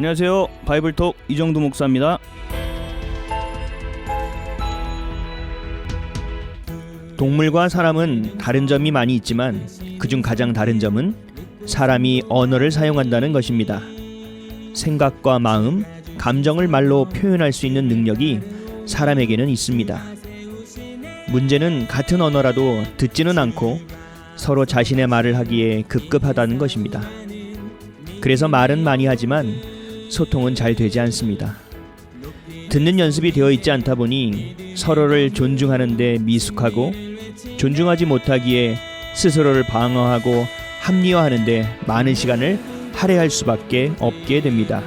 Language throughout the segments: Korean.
안녕하세요. 바이블톡 이정도 목사입니다. 동물과 사람은 다른 점이 많이 있지만 그중 가장 다른 점은 사람이 언어를 사용한다는 것입니다. 생각과 마음, 감정을 말로 표현할 수 있는 능력이 사람에게는 있습니다. 문제는 같은 언어라도 듣지는 않고 서로 자신의 말을 하기에 급급하다는 것입니다. 그래서 말은 많이 하지만 소통은 잘 되지 않습니다. 듣는 연습이 되어 있지 않다 보니 서로를 존중하는데 미숙하고 존중하지 못하기에 스스로를 방어하고 합리화하는데 많은 시간을 할애할 수밖에 없게 됩니다.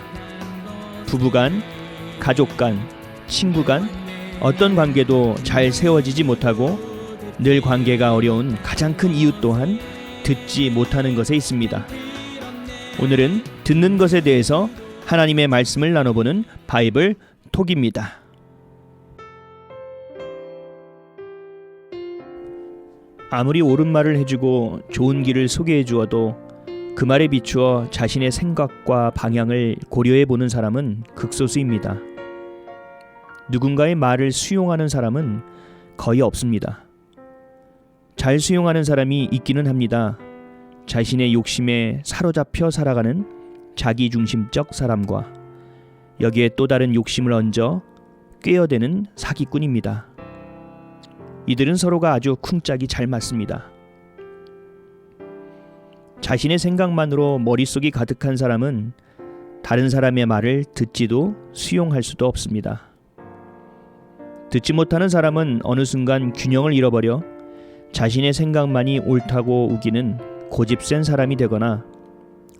부부간, 가족간, 친구간 어떤 관계도 잘 세워지지 못하고 늘 관계가 어려운 가장 큰 이유 또한 듣지 못하는 것에 있습니다. 오늘은 듣는 것에 대해서 하나님의 말씀을 나눠보는 바이블 톡입니다. 아무리 옳은 말을 해주고 좋은 길을 소개해 주어도 그 말에 비추어 자신의 생각과 방향을 고려해 보는 사람은 극소수입니다. 누군가의 말을 수용하는 사람은 거의 없습니다. 잘 수용하는 사람이 있기는 합니다. 자신의 욕심에 사로잡혀 살아가는 자기중심적 사람과 여기에 또 다른 욕심을 얹어 꿰어대는 사기꾼입니다. 이들은 서로가 아주 쿵짝이 잘 맞습니다. 자신의 생각만으로 머릿속이 가득한 사람은 다른 사람의 말을 듣지도 수용할 수도 없습니다. 듣지 못하는 사람은 어느 순간 균형을 잃어버려 자신의 생각만이 옳다고 우기는 고집센 사람이 되거나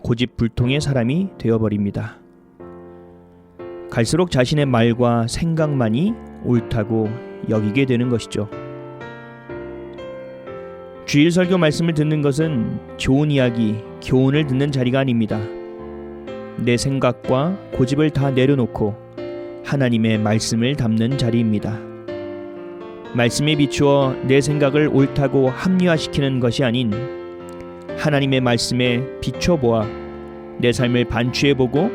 고집불통의 사람이 되어버립니다. 갈수록 자신의 말과 생각만이 옳다고 여기게 되는 것이죠. 주일 설교 말씀을 듣는 것은 좋은 이야기, 교훈을 듣는 자리가 아닙니다. 내 생각과 고집을 다 내려놓고 하나님의 말씀을 담는 자리입니다. 말씀에 비추어 내 생각을 옳다고 합리화시키는 것이 아닌 하나님의 말씀에 비춰보아 내 삶을 반추해보고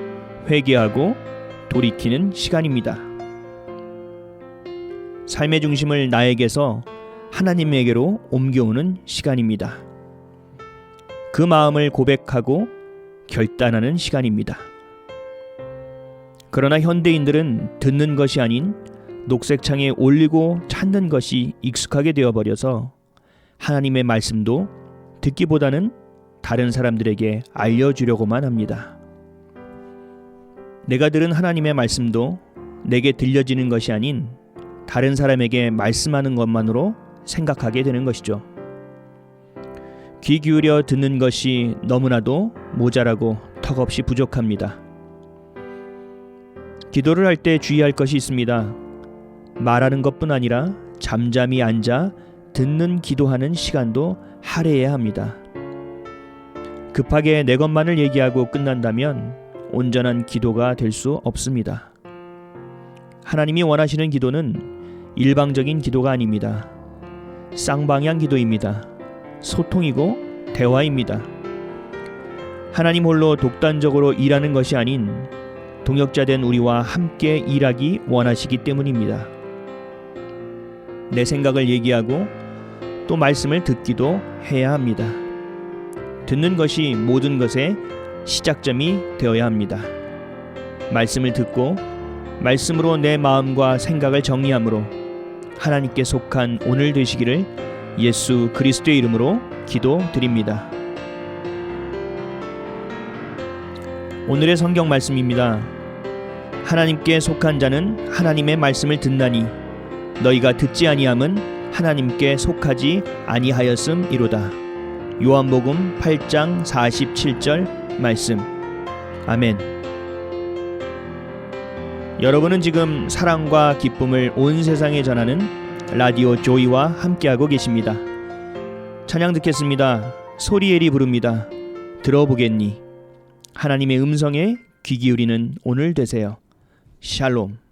회개하고 돌이키는 시간입니다. 삶의 중심을 나에게서 하나님에게로 옮겨오는 시간입니다. 그 마음을 고백하고 결단하는 시간입니다. 그러나 현대인들은 듣는 것이 아닌 녹색창에 올리고 찾는 것이 익숙하게 되어버려서 하나님의 말씀도 듣기보다는 다른 사람들에게 알려주려고만 합니다. 내가 들은 하나님의 말씀도 내게 들려지는 것이 아닌 다른 사람에게 말씀하는 것만으로 생각하게 되는 것이죠. 귀 기울여 듣는 것이 너무나도 모자라고 턱없이 부족합니다. 기도를 할 때 주의할 것이 있습니다. 말하는 것뿐 아니라 잠잠히 앉아 듣는 기도하는 시간도 할애해야 합니다. 급하게 내 것만을 얘기하고 끝난다면 온전한 기도가 될 수 없습니다. 하나님이 원하시는 기도는 일방적인 기도가 아닙니다. 쌍방향 기도입니다. 소통이고 대화입니다. 하나님 홀로 독단적으로 일하는 것이 아닌 동역자 된 우리와 함께 일하기 원하시기 때문입니다. 내 생각을 얘기하고 또 말씀을 듣기도 해야 합니다. 듣는 것이 모든 것의 시작점이 되어야 합니다. 말씀을 듣고 말씀으로 내 마음과 생각을 정리함으로 하나님께 속한 오늘 되시기를 예수 그리스도의 이름으로 기도드립니다. 오늘의 성경 말씀입니다. 하나님께 속한 자는 하나님의 말씀을 듣나니 너희가 듣지 아니함은 하나님께 속하지 아니하였음이로다. 요한복음 8장 47절 말씀. 아멘. 여러분은 지금 사랑과 기쁨을 온 세상에 전하는 라디오 조이와 함께하고 계십니다. 찬양 듣겠습니다. 소리엘이 부릅니다. 들어보겠니? 하나님의 음성에 귀 기울이는 오늘 되세요. 샬롬.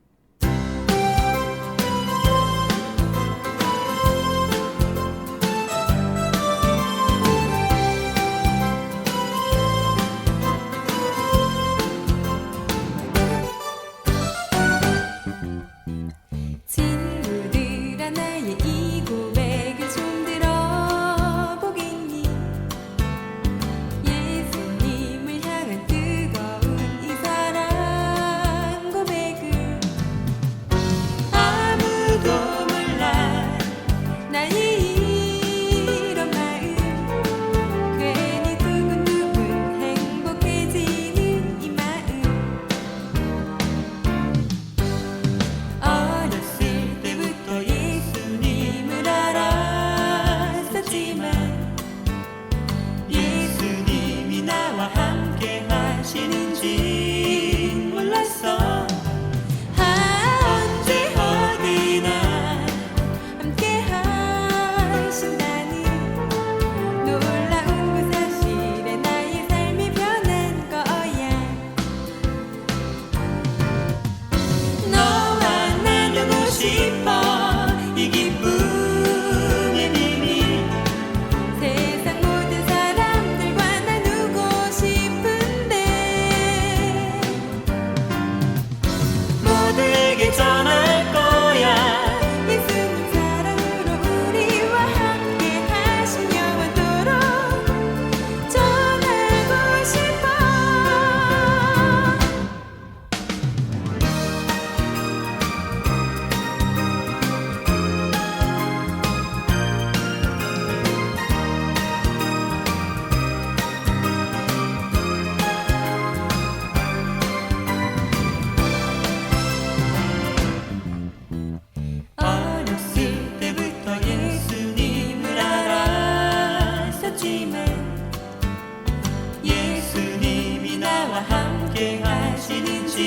함께 하시는지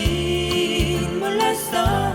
몰랐어